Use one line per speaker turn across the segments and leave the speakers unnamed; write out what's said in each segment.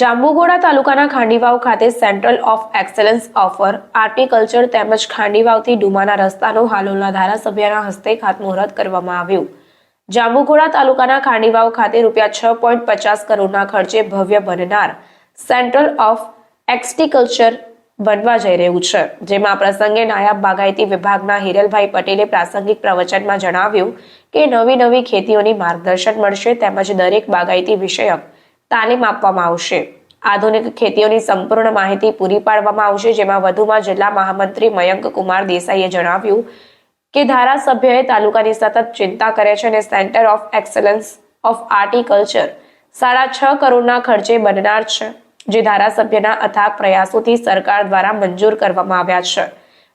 જાંબુઘોડા તાલુકાના ખાંડીવાવ ખાતે central of excellence for horticulture તેમજ ખાંડીવાવથી ડુમાના રસ્તાનો હાલોલના ધારાસભ્યના હસ્તે ખાતમુહૂર્ત કરવામાં આવ્યું. જાંબુઘોડા તાલુકાના ખાંડીવાવ ખાતે રૂપિયા છ પોઈન્ટ પચાસ કરોડના ખર્ચે ભવ્ય બનનાર સેન્ટ્રલ ઓફ એક્સટીકલ્ચર બનવા જઈ રહ્યું છે. જેમાં પ્રસંગે નાયબ બાગાયતી વિભાગના હિરલભાઈ પટેલે પ્રાસંગિક પ્રવચનમાં જણાવ્યું કે નવી નવી ખેતીઓની માર્ગદર્શન મળશે તેમજ દરેક બાગાયતી વિષયક તાલીમ આપવામાં આવશે. આધુનિક ખેતીઓની સંપૂર્ણ માહિતી પૂરી પાડવામાં આવશે, જેમાં વધુમાં જિલ્લા મહામંત્રી મયંક કુમાર દેસાઈએ જણાવ્યું કે ધારાસભ્યએ તાલુકાની સતત ચિંતા કરે છે અને centre of excellence of horticulture સાડા છ કરોડના ખર્ચે બનનાર છે, જે ધારાસભ્યના અથાગ પ્રયાસોથી સરકાર દ્વારા મંજૂર કરવામાં આવ્યા છે.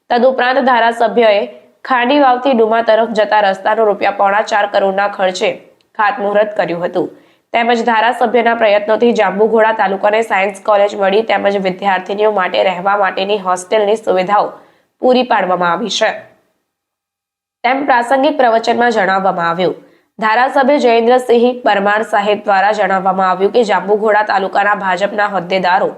તદુપરાંત ધારાસભ્યએ ખાંડી વાવથી ડુમા તરફ જતા રસ્તાનો રૂપિયા પોણા ચાર કરોડના ખર્ચે ખાતમુહૂર્ત કર્યું હતું. તેમજ ધારાસભ્યના પ્રયત્નોથી જાંબુઘોડા તાલુકાને સાયન્સ કોલેજ મળી તેમજ વિદ્યાર્થીનીઓ માટે રહેવા માટેની હોસ્ટેલની સુવિધાઓ પૂરી પાડવામાં આવી છે. તેમ પ્રાસંગિક પ્રવચનમાં જણાવવામાં આવ્યું, ધારાસભ્ય જયેન્દ્રસિંહ પરમાર સાહેબ દ્વારા જણાવવામાં આવ્યું કે જાંબુઘોડા તાલુકાના ભાજપના હોદ્દેદારો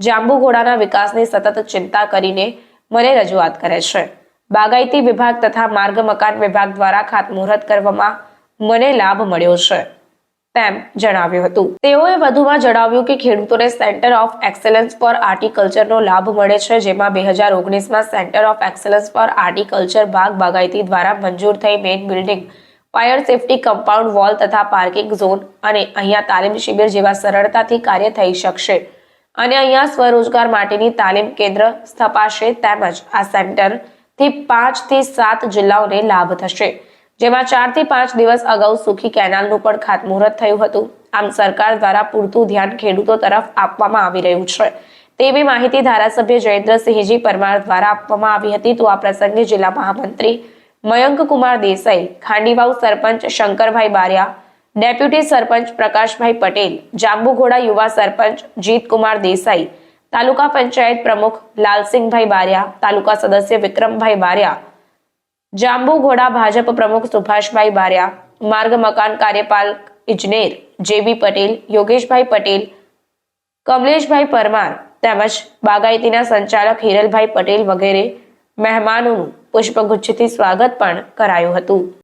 જાંબુઘોડાના વિકાસની સતત ચિંતા કરીને મને રજૂઆત કરે છે. બાગાયતી વિભાગ તથા માર્ગ મકાન વિભાગ દ્વારા ખાતમુહૂર્ત કરવામાં મને લાભ મળ્યો છે. તેમ જણાવ્યું હતું. તેઓએ વધુમાં જણાવ્યું કે ખેડૂતોને સેન્ટર ઓફ એક્સેલન્સ ફોર આર્ટિકલ્ચરનો લાભ મળે છે, જેમાં બે હજાર ઓગણીસમાં centre of excellence for horticulture બાગ બાગાયતી દ્વારા મંજૂર થઈ main building fire safety compound wall તથા પાર્કિંગ ઝોન અને અહીંયા તાલીમ શિબિર જેવા સરળતાથી કાર્ય થઈ શકશે. અને અહીંયા સ્વરોજગાર માટેની તાલીમ કેન્દ્ર સ્થપાશે, તેમજ આ સેન્ટરથી પાંચથી સાત જિલ્લાઓને લાભ થશે. જેમાં ચારથી પાંચ દિવસ અગાઉ સુખી કેનાલનું પણ ખાતમુહૂર્ત થયું હતું. આમ સરકાર દ્વારા પૂરતું ધ્યાન ખેડૂતો તરફ આપવામાં આવી રહ્યું છે. તેવી માહિતી ધારાસભ્ય જયેન્દ્રસિંહજી પરમાર દ્વારા આપવામાં આવી હતી. તો આ પ્રસંગે જિલ્લા મહામંત્રી મયંક કુમાર દેસાઈ, ખાંડીવાવ સરપંચ શંકરભાઈ બારિયા, ડેપ્યુટી સરપંચ પ્રકાશભાઈ પટેલ, જાંબુઘોડા યુવા સરપંચ જીતકુમાર દેસાઈ, તાલુકા પંચાયત પ્રમુખ લાલસિંહભાઈ બારિયા, તાલુકા સદસ્ય વિક્રમભાઈ બારિયા જાંબુઘોડા ભાજપ પ્રમુખ સુભાષભાઈ બારિયા, માર્ગ મકાન કાર્યપાલક ઇજનેર જેબી પટેલ, યોગેશભાઈ પટેલ, કમલેશભાઈ પરમાર તેમજ બાગાયતીના સંચાલક હિરલભાઈ પટેલ વગેરે મહેમાનોનું પુષ્પગુચ્છથી સ્વાગત પણ કરાયું હતું.